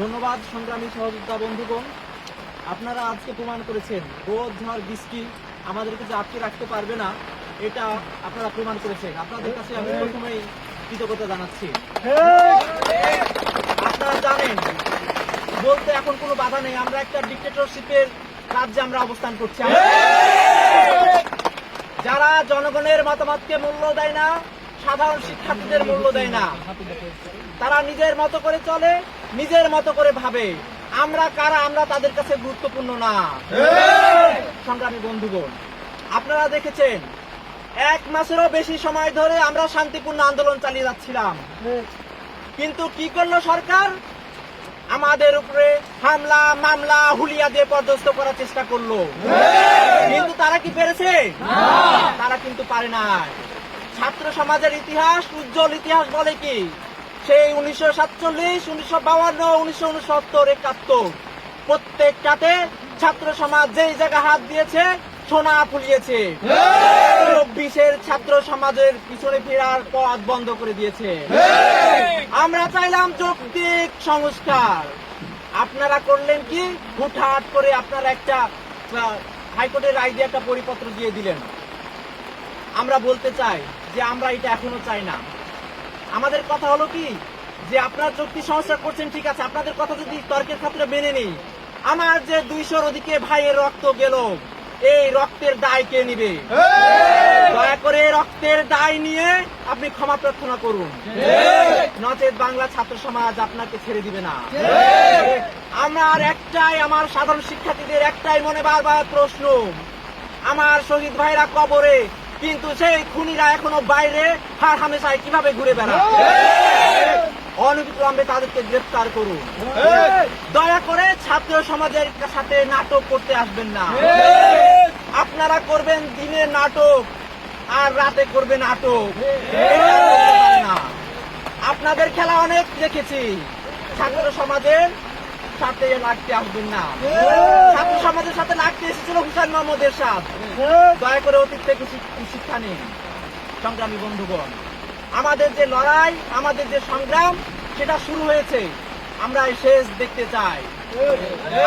ধন্যবাদ সংগ্রামী সহযোদ্ধা বন্ধুগণ। আপনারা আজকে প্রমাণ করেছেন রোদ ঝড় বৃষ্টি আমাদেরকে যে আটকে রাখতে পারবে না এটা আপনারা প্রমাণ করেছেন। আপনাদের কাছে আমি প্রথমেই কৃতজ্ঞতা জানাচ্ছি। আপনারা জানেন বলতে এখন কোনো বাধা নেই আমরা একটা ডিক্টেটরশিপের রাজ্যে আমরা অবস্থান করছি। যারা জনগণের মতামতকে মূল্য দেয় না সাধারণ শিক্ষার্থীদের মূল্য দেয় না। তারা নিজের মতো করে চলে নিজের মতো করে ভাবে। আমরা কারা? আমরা তাদের কাছে গুরুত্বপূর্ণ না। সংগ্রামী বন্ধুগণ আপনারা দেখেছেন এক মাসেরও বেশি সময় ধরে আমরা শান্তিপূর্ণ আন্দোলন চালিয়ে যাচ্ছিলাম। কিন্তু কি করল সরকার? আমাদের উপরে হামলা মামলা হুলিয়া দিয়ে পর্যস্ত করার চেষ্টা করল। কিন্তু তারা কি পেরেছে? তারা কিন্তু পারে না ছাত্র সমাজের ইতিহাস উজ্জ্বল ইতিহাস বলে কি? সেই উনিশশো সাতচল্লিশ উনিশশো বাউান্ন উনিশশো উনসত্তর একাত্তর। প্রত্যেকটাতে ছাত্র সমাজ যেই জায়গায় হাত দিয়েছে সোনা ফুলিয়েছে। চব্বিশের ছাত্র সমাজের পিছনে ফেরার পথ বন্ধ করে দিয়েছে। আমরা চাইলাম যৌক্তিক সংস্কার। আপনারা করলেন কি? হুটহাট করে আপনারা একটা হাইকোর্টের রায় দিয়ে একটা পরিপত্র দিয়ে দিলেন। আমরা বলতে চাই যে আমরা এটা এখনও চাই না। আমাদের কথা হলো কি? যে আপনার চুক্তি সংস্কার করছেন ঠিক আছে। আপনাদের কথা যদি তর্কের ক্ষেত্রে মেনে নেই আমার যে দুইশোর ওদিকে ভাইয়ের রক্ত গেল এই রক্তের দায় কে নিবে? দয়া করে রক্তের দায় নিয়ে আপনি ক্ষমা প্রার্থনা করুন। নচেত বাংলা ছাত্র সমাজ আপনাকে ছেড়ে দিবে না। আমার একটাই আমার সাধারণ শিক্ষার্থীদের একটাই মনে বারবার প্রশ্ন। আমার শহীদ ভাইরা কবরে কিন্তু সেই খুনিরা এখনও বাইরে হার হামেশায় কীভাবে ঘুরে বেড়ায়? অনবিলম্বে তাদেরকে গ্রেফতার করুন। দয়া করে ছাত্র সমাজের সাথে নাটক করতে আসবেন না। আপনারা করবেন দিনে নাটক, আর রাতে করবে নাটক। আপনাদের খেলা অনেক দেখেছি। ছাত্র সমাজের সাথে লাগতে আসবেন না। ছাত্র সমাজের সাথে লাগতে এসেছিল হুসাইন মোহাম্মদের সাথে। দয়া করে অতীত থেকে শিক- শিক্ষা নিন সংগ্রামী বন্ধুগণ। আমাদের যে লড়াই আমাদের যে সংগ্রাম সেটা শুরু হয়েছে। আমরা শেষ দেখতে চাই।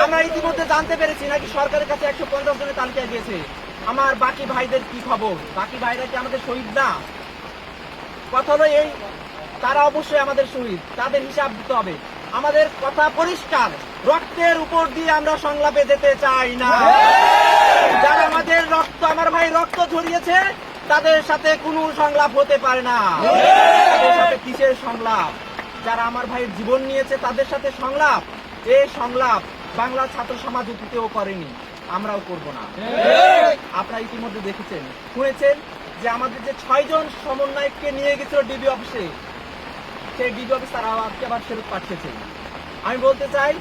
আমরা ইতিমধ্যে জানতে পেরেছি নাকি সরকারের কাছে একশো পঞ্চাশ জনের তালিকা গিয়েছে। আমার বাকি ভাইদের কি খবর? বাকি ভাইরা কি আমাদের শহীদ না? কথা হলো এই তারা অবশ্যই আমাদের শহীদ। তাদের হিসাব দিতে হবে। আমাদের কথা পরিষ্কার। রক্তের উপর দিয়ে আমরা সংলাপে যেতে চাই না। যারা আমাদের রক্ত, আমার ভাই রক্ত ঝরিয়েছে, তাদের সাথে কোনো সংলাপ হতে পারে না। কিসের সংলাপ? যারা আমার ভাইয়ের জীবন নিয়েছে, তাদের সাথে সংলাপ? এ সংলাপ বাংলা ছাত্র সমাজ অতীতেও করেনি। আমরাও করব না। আপনারা ইতিমধ্যে দেখেছেন, শুনেছেন যে আমাদের যে ছয়জন সমন্বয়ককে নিয়ে গেছিল ডিবি অফিসে সেই ডিবি অফিস তারা আজকে আবার ফেরত পাঠিয়েছে। আমি বলতে চাই,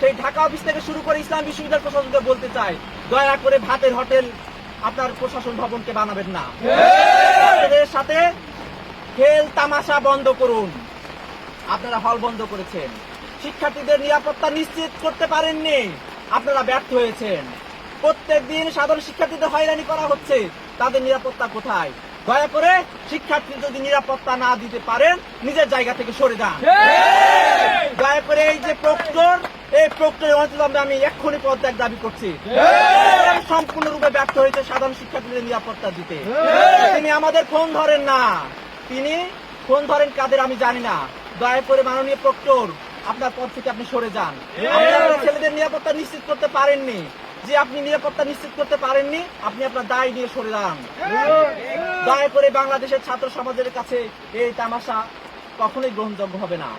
সেই ঢাকা অফিস থেকে শুরু করে ইসলাম বিশ্ববিদ্যালয় প্রশাসনকে বলতে চাই, দয়া করে ভাতের হোটেল আপনার প্রশাসন ভবনকে বানাবেন না। সাথে খেল তামাশা বন্ধ করুন। আপনারা হল বন্ধ করেছেন। শিক্ষার্থীদের নিরাপত্তা নিশ্চিত করতে পারেননি। আপনারা ব্যর্থ হয়েছেন। প্রত্যেক দিন সাধারণ শিক্ষার্থীদের হয়রানি করা হচ্ছে। তাদের নিরাপত্তা কোথায়? দয়া করে শিক্ষার্থী যদি নিরাপত্তা না দিতে পারেন নিজের জায়গা থেকে সরে যান। দয়া করে এই যে প্রক্টর এই প্রক্টরের অঞ্চলে আমি এক্ষুনি পদত্যাগ দাবি করছি। সম্পূর্ণরূপে ব্যর্থ হয়েছে সাধারণ শিক্ষার্থীদের নিরাপত্তা দিতে। তিনি আমাদের ফোন ধরেন না। তিনি ফোন ধরেন কাদের আমি জানি না। দয়া করে মাননীয় প্রক্টর আপনার পদ থেকে আপনি সরে যান। ছেলেদের নিরাপত্তা নিশ্চিত করতে পারেননি। যে আপনি নিরাপত্তা নিশ্চিত করতে পারেননি আপনি আপনার দায় নিয়ে সরে যান। দয়া করে বাংলাদেশের ছাত্র সমাজের কাছে এই তামাশা কখনোই গ্রহণযোগ্য হবে না।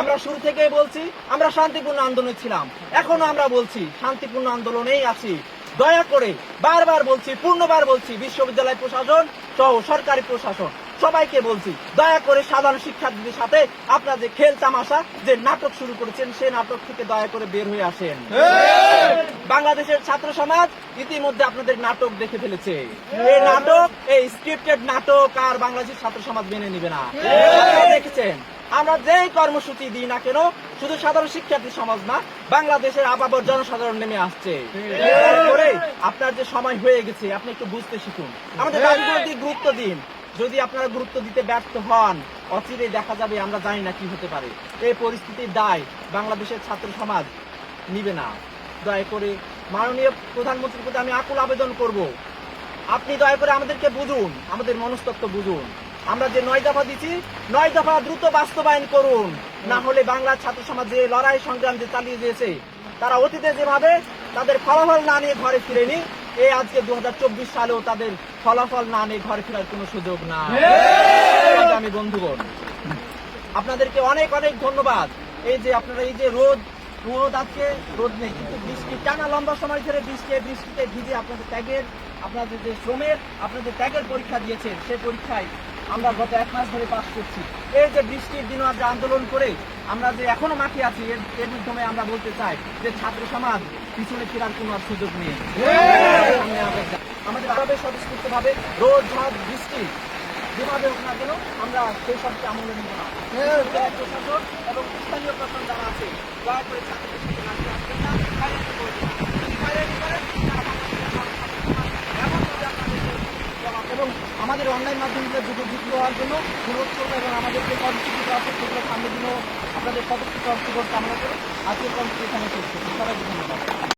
আমরা শুরু থেকেই বলছি, আমরা শান্তিপূর্ণ আন্দোলনে ছিলাম। এখনও আমরা বলছি, শান্তিপূর্ণ আন্দোলনেই আছি। দয়া করে বারবার বলছি, পূর্ণবার বলছি, বিশ্ববিদ্যালয় প্রশাসন সহ সরকারি প্রশাসন। সবাইকে বলছি, দয়া করে সাধারণ শিক্ষার্থীদের সাথে আপনার যে খেল তামাশা, যে নাটক শুরু করেছেন সেই নাটক থেকে দয়া করে বের হয়ে আসেন। বাংলাদেশের ছাত্র সমাজ ইতিমধ্যে আপনাদের নাটক দেখে ফেলেছে। এই নাটক, এই স্ক্রিপ্টেড নাটক আর বাংলাদেশের ছাত্র সমাজ মেনে নিবে না। দেখেছেন, আমরা যেই কর্মসূচি দিই না কেন, শুধু সাধারণ শিক্ষার্থী সমাজ না, বাংলাদেশের আবাবর জনসাধারণ নেমে আসছে। আপনার যে সময় হয়ে গেছে, আপনি একটু বুঝতে শিখুন। আমাদের দাবিগুলোর গুরুত্ব দিন। যদি আপনারা গুরুত্ব দিতে ব্যর্থ হন অচিরে দেখা যাবে আমরা জানি না কি হতে পারে। এই পরিস্থিতির দায় বাংলাদেশের ছাত্র সমাজ নিবে না। দয়া করে মাননীয় প্রধানমন্ত্রীর প্রতি আমি আকুল আবেদন করব। আপনি দয়া করে আমাদেরকে বুঝুন, আমাদের মনস্তত্ব বুঝুন। আমরা যে নয় দফা দিচ্ছি নয় দফা দ্রুত বাস্তবায়ন করুন। না হলে বাংলার ছাত্র সমাজ যে লড়াই সংগ্রাম যে চালিয়ে দিয়েছে তারা অতীতে যেভাবে তাদের ফলাফল না নিয়ে ঘরে ফিরেনি, এই আজকে দু হাজার চব্বিশ সালেও তাদের ফলাফল না নিয়ে ঘরে ফেরার কোনো সুযোগ না আমি বন্ধুগণ আপনাদেরকে অনেক অনেক ধন্যবাদ। এই যে আপনারা এই যে রোদ রোদ আজকে রোদ নেই কিন্তু বৃষ্টি টানা লম্বা সময় ধরে বৃষ্টি বৃষ্টিতে ভিজে আপনাদের ত্যাগের আপনাদের যে শ্রমের আপনাদের ত্যাগের পরীক্ষা দিয়েছেন সেই পরীক্ষায় আমরা গত এক মাস ধরে পাশ করছি। এই যে বৃষ্টির দিনও আমরা আন্দোলন করে আমরা যে এখনও মাঠে আছি এর এর মাধ্যমে আমরা বলতে চাই যে ছাত্র সমাজ পিছনে ফেরার কোনো সুযোগ নেই। আমাদের আরবে স্বতঃস্ফূর্ত ভাবে রোদ ঝড় বৃষ্টি যেভাবে হোক না কেন আমরা সেই সবকে আমলে নিব না। জেলা প্রশাসন এবং স্থানীয় প্রশাসন যারা আছে, দয়া করে আমাদের অনলাইন মাধ্যমে যুক্ত হওয়ার জন্য করব এবং আমাদের যে কর্মসূচি আছে, সেগুলো সামনের দিনও আপনাদের পদক্ষেপ কামনা করে, আজকের কর্মসূচি এখানে শেষ করছি। ধন্যবাদ।